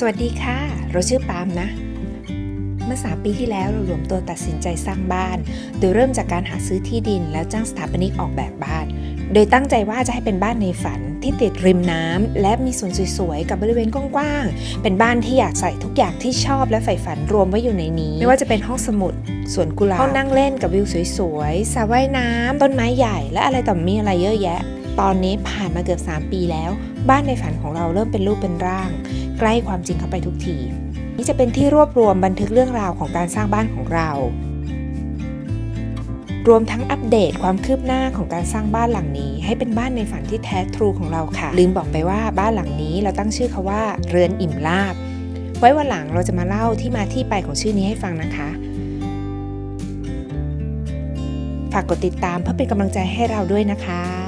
สวัสดีค่ะ เราชื่อปาล์มนะ เมื่อ 3 ปีที่แล้วเรารวมตัวตัดสินใจสร้างบ้าน โดยเริ่มจากการหาซื้อที่ดิน แล้วจ้างสถาปนิกออกแบบบ้าน โดยตั้งใจว่าจะให้เป็นบ้านในฝันที่ติดริมน้ำและมีสวนสวยๆ กับบริเวณกว้างๆ เป็นบ้านที่อยากใส่ทุกอย่างที่ชอบและใฝ่ฝันรวมไว้อยู่ในนี้ ไม่ว่าจะเป็นห้องสมุดสวนกุหลาบห้องนั่งเล่นกับวิวสวยๆสระว่ายน้ำต้นไม้ใหญ่และอะไรต่อมีอะไรเยอะแยะ ตอนนี้ผ่านมาเกือบ 3 ปีแล้ว บ้านในฝันของเราเริ่มเป็นรูปเป็นร่าง ใกล้ความจริงเข้าไปทุกที นี่จะเป็นที่รวบรวมบันทึกเรื่องราวของการสร้างบ้านของเรา รวมทั้งอัปเดตความคืบหน้าของการสร้างบ้านหลังนี้ ให้เป็นบ้านในฝันที่แท้ทรูของเราค่ะ ลืมบอกไปว่าบ้านหลังนี้เราตั้งชื่อเขาว่าเรือนอิ่มลาบ ไว้วันหลังเราจะมาเล่าที่มาที่ไปของชื่อนี้ให้ฟังนะคะฝากกดติดตามเพื่อเป็นกำลังใจให้เราด้วยนะคะ